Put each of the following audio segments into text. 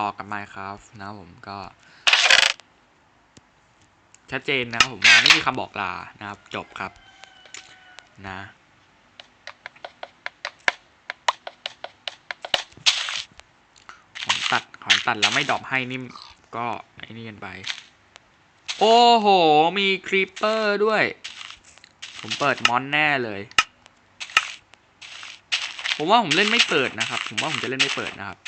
ต่อกับ Minecraft นะผมก็ ชัดเจนนะครับผมว่าไม่มีคำบอกลานะครับ จบครับ นะของตัดของตัดแล้วไม่ดรอปให้นี่ก็ไอ้นี่กันไป โอ้โห มีครีปเปอร์ด้วย ผมเปิดมอนแน่เลย ผมว่าผมเล่นไม่เปิดนะครับ ผมว่าผมจะเล่นไม่เปิดนะครับ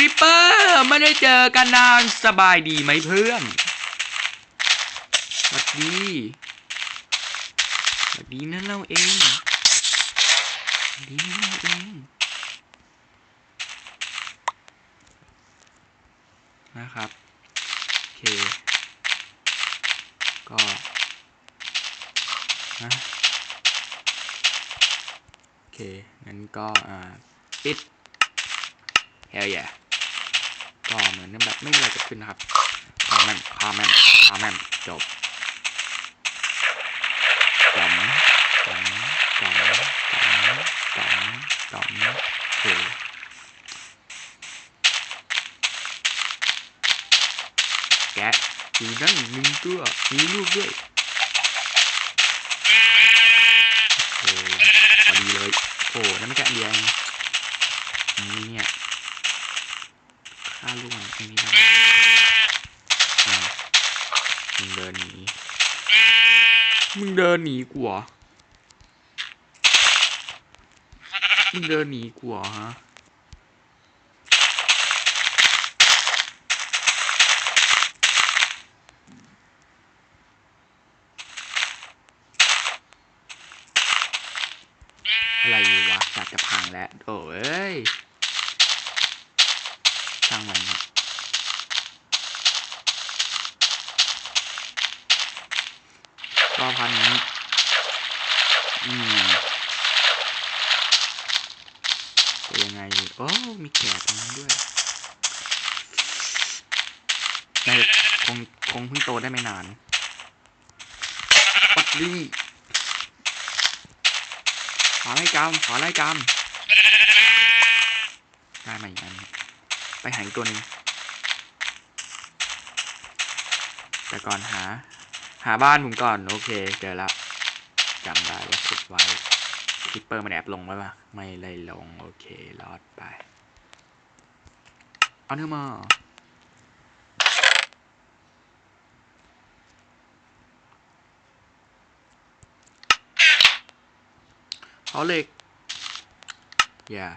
ลิปเปอร์ไม่ได้เจอกันนานสบายดีไหมเพื่อนสวัสดีสวัสดีนั่นเราเองสวัสดีนั่นเราเองนะครับโอเคก็นะโอเคงั้นก็อ่าปิด hell yeah ก็เหมือนแบบไม่มีอะไรเกิดขึ้นนะครับคาแมนคาแมนคาแมนจบจอมจอมจอมจอมจอมจอมโอเคแกะอยู่นั่นหนึ่งตัวมีลูกด้วยโอ้พอดีเลย โอ้นั่นไม่แค่อันเดียว ฆ่าลูกมันไอ้นี่ได้อ่ามึงเดินหนีมึงเดินหนีกูเหรอมึงเดินหนีกูเหรอฮะอะไรอยู่วะจัดจะพังแล้วโถ่เอ้ยางมันครับก็พันนี้อืมจะยังไงดีโอ้ มีแกะตรงนั้ด้วยในคงคงเพิ่งโตได้ไม่นานปัดดีขอไล่กามขอไล่กามได้ไหมอีกอัน หาอีกตัวนึงแต่ก่อนหา หาบ้านผมก่อน โอเค เจอแล้วจำได้ว่าขุดไว้คิปเปอร์มันแอบลงไว้ปะไม่เลยลง โอเครอดไปเอาเนื้อมาเอาเหล็กอย่า